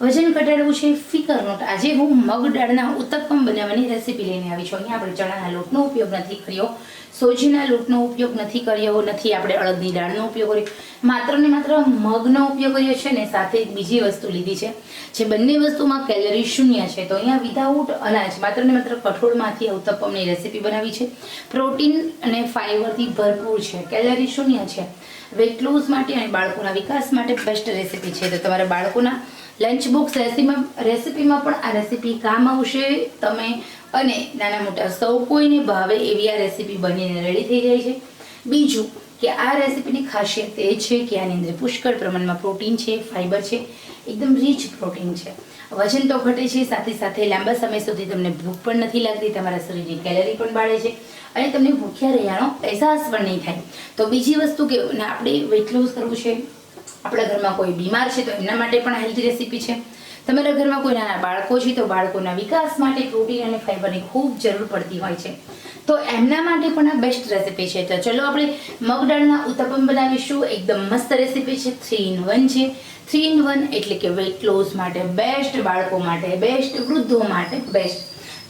વજન ઘટાડવું છે, ફિકર નોટ. આજે હું મગ દાળના ઉત્તપમ બનાવવાની રેસીપી લઈને આવી છું. અહીંયા આપણે ચણાના લોટનો ઉપયોગ નથી કર્યો. સોજીના લૂંટનો ઉપયોગ નથી કર્યો, નથી આપણે અડદની દાળનો ઉપયોગ કર્યો. માત્ર ને માત્ર મગનો ઉપયોગ કર્યો છે ને સાથે બીજી વસ્તુ લીધી છે, જે બંને વસ્તુમાં કેલરી શૂન્ય છે. તો અહીંયા વિધાઉટ અનાજ, માત્ર ને માત્ર કઠોળમાંથી ઉત્તપમની રેસીપી બનાવી છે. પ્રોટીન અને ફાઈબરથી ભરપૂર છે, કેલરી શૂન્ય છે. વેટ લોસ માટે અને બાળકોના વિકાસ માટે બેસ્ટ રેસીપી છે. તો તમારા બાળકોના લંચ બોક્સ રેસીપીમાં રેસીપીમાં પણ આ રેસીપી કામ આવશે. તમે અને નાના મોટા સૌ કોઈને ભાવે એવી આ રેસીપી બનીને રેડી થઈ જાય છે. બીજું કે આ રેસીપીની ખાસિયત એ છે કે આની અંદર પુષ્કળ પ્રમાણમાં પ્રોટીન છે ફાઈબર છે, એકદમ રીચ પ્રોટીન છે. વજન તો ઘટે છે, સાથે સાથે લાંબા સમય સુધી તમને ભૂખ પણ નથી લાગતી, તમારા શરીરની કેલરી પણ બાળે છે અને તમને ભૂખ્યા રહ્યાનો અહેસાસ પણ નહીં થાય. તો બીજી વસ્તુ કે આપણે વેટ લોસ કરવું છે, આપણા ઘરમાં કોઈ બીમાર છે તો એમના માટે પણ હેલ્ધી રેસીપી છે. તમારા ઘરમાં કોઈ નાના બાળકો છે તો બાળકોના વિકાસ માટે પ્રોટીન અને ફાઈબરની ખૂબ જરૂર પડતી હોય છે. તો એમના માટે પણ આ બેસ્ટ રેસીપી છે. તો ચલો આપણે મગ દાળના ઉત્તપમ બનાવીશું. એકદમ મસ્ત રેસીપી છે. થ્રી ઇન વન છે. થ્રી ઇન વન એટલે કે વેટ લોસ માટે બેસ્ટ બાળકો માટે બેસ્ટ વૃદ્ધો માટે બેસ્ટ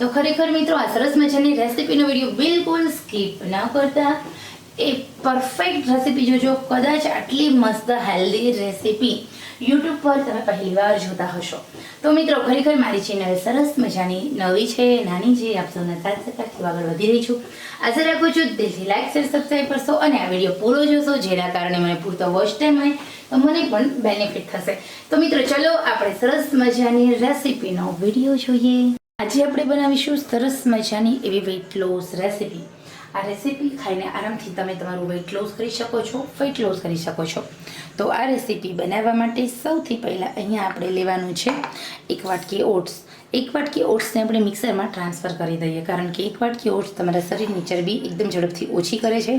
તો ખરેખર મિત્રો, આ સરસ મજાની રેસીપીનો વીડિયો બિલકુલ સ્કીપ ન કરતા. એ પરફેક્ટ રેસીપી જોજો. કદાચ આટલી મસ્ત હેલ્ધી રેસીપી યુટ્યુબ પર તમે પહેલીવાર જોતા હશો. તો મિત્રો, ખરેખર મારી ચેનલ સરસ મજાની નવી છે, નાની છે, આપ સૌના સાથ સહકારથી આગળ વધી રહી છું. આશા રાખું છું દિલથી લાઈક શેર સબસ્ક્રાઈબ કરશો અને આ વીડિયો પૂરો જોશો, જેના કારણે મને પૂરતો વોચ ટાઈમ હોય તો મને પણ બેનિફિટ થશે. તો મિત્રો, ચલો આપણે સરસ મજાની રેસીપીનો વીડિયો જોઈએ. આજે આપણે બનાવીશું સરસ મજાની એવી વેઇટ લોસ રેસીપી આ રેસીપી ખાઈને આરામથી તમે તમારું વેટ લોસ કરી શકો છો વેઇટ લોસ કરી શકો છો. તો આ રેસીપી બનાવવા માટે સૌથી પહેલાં અહીંયા આપણે લેવાનું છે એક વાટકી ઓટ્સ એક વાટકી ઓટ્સને આપણે મિક્સરમાં ટ્રાન્સફર કરી દઈએ, કારણ કે એક વાટકી ઓટ્સ તમારા શરીરની ચરબી એકદમ ઝડપથી ઓછી કરે છે.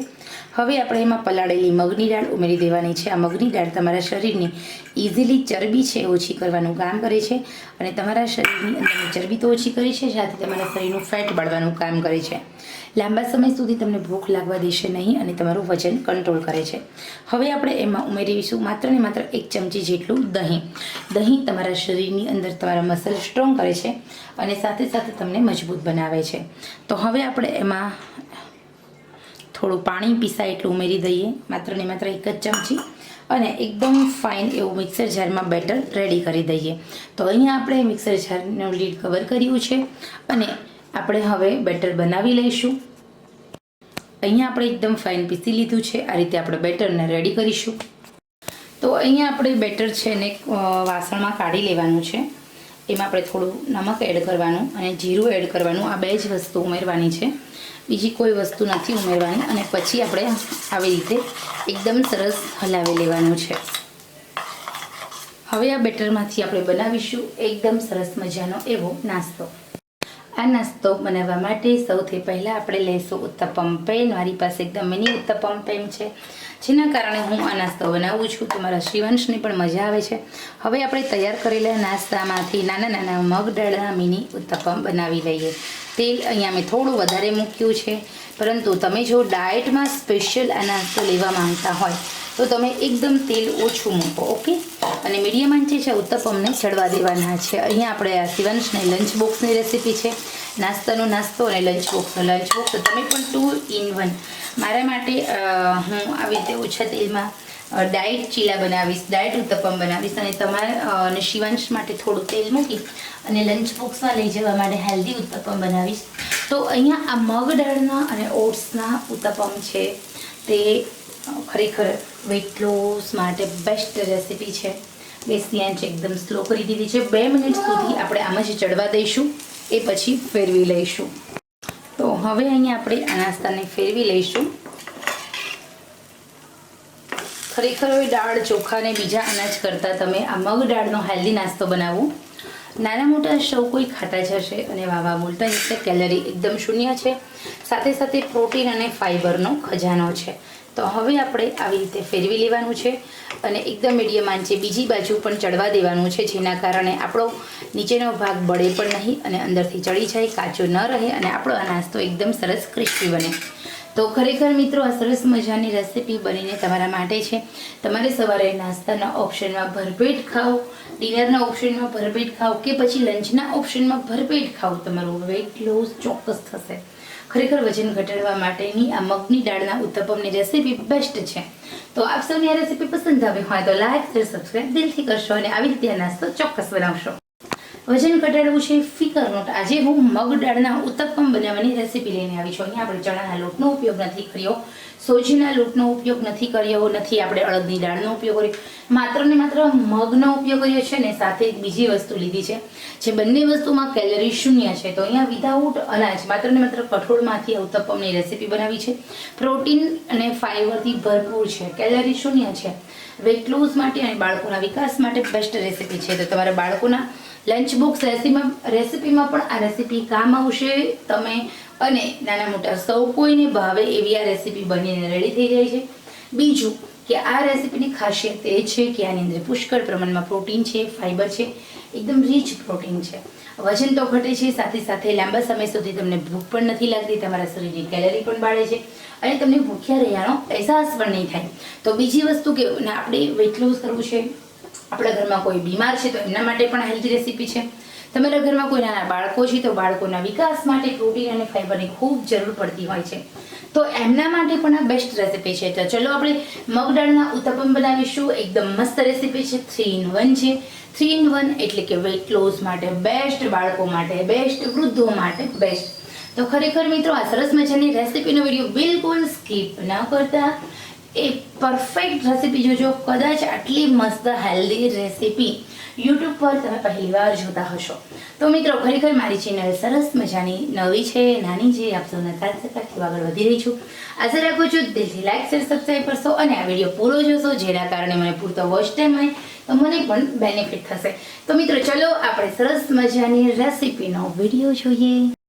હવે આપણે એમાં પલાળેલી મગની દાળ ઉમેરી દેવાની છે. આ મગની દાળ તમારા શરીરની ઇઝીલી ચરબી છે ઓછી કરવાનું કામ કરે છે અને તમારા શરીરની અંદરની ચરબી તો ઓછી કરી છે, સાથે તમારા શરીરનું ફેટ બાળવાનું કામ કરે છે. લાંબા સમય સુધી તમને ભૂખ લાગવા દેશે નહીં અને તમારું વજન કંટ્રોલ કરે છે. હવે આપણે એમાં ઉમેરીશું માત્ર ને માત્ર એક ચમચી જેટલું દહીં. દહીં તમારા શરીરની અંદર તમારા મસલ સ્ટ્રોંગ કરે છે. અને સાથે સાથે તમને મજબૂત બનાવે છે. તો હવે આપણે એમાં થોડું પાણી પીસાય એટલું ઉમેરી દઈએ. માત્ર ને માત્ર એક જ ચમચી. અને એકદમ ફાઇન એવું મિક્સર જારમાં બેટર રેડી કરી દઈએ. તો અહીંયા આપણે મિક્સર જારનું લીડ કવર કર્યું છે. અને આપણે હવે બેટર બનાવી લઈશું. અહીંયા આપણે એકદમ ફાઇન પીસી લીધું છે. આ રીતે આપણે બેટરને રેડી કરીશું. તો અહીંયા આપણે બેટર છે ને વાસણમાં કાઢી લેવાનું છે. એમાં આપણે થોડું નમક એડ કરવાનું અને જીરું એડ કરવાનું. આ બે જ વસ્તુ ઉમેરવાની છે. બીજી કોઈ વસ્તુ નથી ઉમેરવાની અને પછી આપણે આવી રીતે એકદમ સરસ હલાવી લેવાનું છે. હવે આ બેટરમાંથી આપણે બનાવીશું એકદમ સરસ મજાનો એવો નાસ્તો. આ નાસ્તો બનાવવા માટે સૌથી પહેલાં આપણે લઈશું ઉત્તપમ પેન. મારી પાસે એકદમ મિની ઉત્તપમ પેન છે, જેના કારણે હું આ નાસ્તો બનાવું છું. તો મારા શ્રીવંશની પણ મજા આવે છે. હવે આપણે તૈયાર કરેલા નાસ્તામાંથી નાના નાના મગ દાળના મિની ઉત્તપમ બનાવી લઈએ. તેલ અહીંયા મેં થોડું વધારે મૂક્યું છે, પરંતુ તમે જો ડાયટમાં સ્પેશિયલ આ નાસ્તો લેવા માંગતા હોય તો તમે એકદમ તેલ ઓછું મૂકો, ઓકે? અને મીડિયમ આંચે છે ઉત્તપમને ચડવા દેવાના છે. અહીંયા આપણે આ શિવંશને લંચ બોક્સની રેસીપી છે. નાસ્તાનો નાસ્તો અને લંચ બોક્સનો લંચ બોક્સ તમે પણ ટુ ઇન વન મારા માટે હું આવી રીતે ઓછા તેલમાં ડાયટ ચીલા બનાવીશ ડાયટ ઉત્તપમ બનાવીશ અને તમારા અને શિવાંશ માટે થોડું તેલ મૂકી અને લંચ બોક્સમાં લઈ જવા માટે હેલ્ધી ઉત્તપમ બનાવીશ. તો અહીંયા આ મગ દાળના અને ઓટ્સના ઉત્તપમ છે. તે ખરેખર વેટ લોસ માટે બેસ્ટ રેસીપી છે. ગેસની આંચ એકદમ સ્લો કરી દીધી છે. બે મિનિટ સુધી આપણે આમાં જ ચડવા દઈશું. એ પછી ફેરવી લઈશું. તો હવે અહીંયા આપણે આ નાસ્તાને ફેરવી લઈશું. ખરેખર હવે દાળ, ચોખા ને બીજા અનાજ કરતાં તમે આ મગ દાળનો હેલ્ધી નાસ્તો બનાવો. નાના મોટા સૌ કોઈ ખાતા જ હશે અને વાવા બોલતા કેલરી એકદમ શૂન્ય છે. સાથે સાથે પ્રોટીન અને ફાઈબરનો ખજાનો છે. તો હવે આપણે આવી રીતે ફેરવી લેવાનું છે અને એકદમ મીડિયમ આંચે બીજી બાજુ પણ ચડવા દેવાનું છે, જેના કારણે આપણો નીચેનો ભાગ બળે પણ નહીં અને અંદરથી ચડી જાય, કાચો ન રહે અને આપણો આ નાસ્તો એકદમ સરસ ક્રિસ્પી બને. તો ખરેખર મિત્રો, આ સરસ મજાની રેસીપી બનીને તમારા માટે છે. તમારે સવારે નાસ્તાના ઓપ્શનમાં ભરપેટ ખાઓ, ડિનરના ઓપ્શનમાં ભરપેટ ખાઓ કે પછી લંચના ઓપ્શનમાં ભરપેટ ખાઓ. તમારું વેઇટ લોસ ચોક્કસ થશે. ખરેખર વજન ઘટાડવા માટેની આ મગની દાળના ઉત્તપમની રેસીપી બેસ્ટ છે. તો આપ સૌને આ રેસીપી પસંદ આવી હોય તો લાઈક શેર સબસ્ક્રાઇબ દિલથી કરશો અને આવી રીતે નાસ્તો ચોક્કસ બનાવશો. વજન ઘટાડવું છે, ફિકર નોટ. આજે હું મગ દાળના ઉત્તપમ બનાવવાની રેસીપી લઈને આવી છું. અહીંયા આપણે ચણાના લોટનો ઉપયોગ નથી કર્યો, સોજીના લોટનો ઉપયોગ નથી કર્યો, નથી આપણે અડદની દાળનો ઉપયોગ કર્યો. માત્ર ને માત્ર મગનો ઉપયોગ કર્યો છે ને, સાથે એક બીજી વસ્તુ લીધી છે, જે બંને વસ્તુમાં કેલરી શૂન્ય છે. તો અહીંયા વિધાઉટ અનાજ, માત્ર ને માત્ર કઠોળમાંથી ઉત્તપમની રેસીપી બનાવી છે. પ્રોટીન અને ફાઈબરથી ભરપૂર છે. કેલરી શૂન્ય છે. વેટ લોસ માટે અને બાળકોના વિકાસ માટે બેસ્ટ રેસીપી છે. તો તમારા બાળકોના લંચ બોક્સ રેસીપીમાં રેસીપીમાં પણ આ રેસીપી કામ આવશે. તમે અને નાના મોટા સૌ કોઈને ભાવે એવી આ રેસીપી બનીને રેડી થઈ જાય છે. બીજું કે આ રેસીપીની ખાસિયત એ છે કે આની અંદર પુષ્કળ પ્રમાણમાં પ્રોટીન છે ફાઈબર છે. એકદમ રીચ પ્રોટીન છે. વજન તો ઘટે છે, સાથે સાથે લાંબા સમય સુધી તમને ભૂખ પણ નથી લાગતી, તમારા શરીરની કેલરી પણ બાળે છે અને તમને ભૂખ્યા રહ્યાનો અહેસાસ પણ નહીં થાય. તો બીજી વસ્તુ કે આપણે વેટ લોસ કરવું છે, આપણા ઘરમાં કોઈ બીમાર છે તો એમના માટે પણ હેલ્ધી રેસીપી છે. તમારા ઘરમાં કોઈ નાના બાળકો છે તો બાળકોના વિકાસ માટે પ્રોટીન અને ફાઈબરની ખૂબ જરૂર પડતી હોય છે. તો એમના માટે પણ આ બેસ્ટ રેસીપી છે. તો ચલો આપણે મગદાળના ઉત્તપમ બનાવીશું. એકદમ મસ્ત રેસીપી છે. થ્રી ઇન વન છે. થ્રી ઇન વન એટલે કે વેટ લોસ માટે બેસ્ટ, બાળકો માટે બેસ્ટ, વૃદ્ધો માટે બેસ્ટ. તો ખરેખર મિત્રો આ સરસ મજાની રેસીપીનો વીડિયો બિલકુલ સ્કીપ ન કરતા. એ પરફેક્ટ રેસીપી જોજો. કદાચ આટલી મસ્ત હેલ્ધી રેસીપી યુટ્યુબ પર તમે પહેલીવાર જોતા હશો. તો મિત્રો, ખરેખર મારી ચેનલ સરસ મજાની નવી છે, નાની છે, આપ સૌના સાથ સાથે આગળ વધી રહી છું. આશા રાખું છું દિલથી લાઈક શેર સબસ્ક્રાઈબ કરશો અને આ વીડિયો પૂરો જોશો, જેના કારણે મને પૂરતો વોચ ટાઈમ મળે, તો મને પણ બેનિફિટ થશે. તો મિત્રો, ચલો, આપણે સરસ મજાની રેસીપીનો વીડિયો જોઈએ.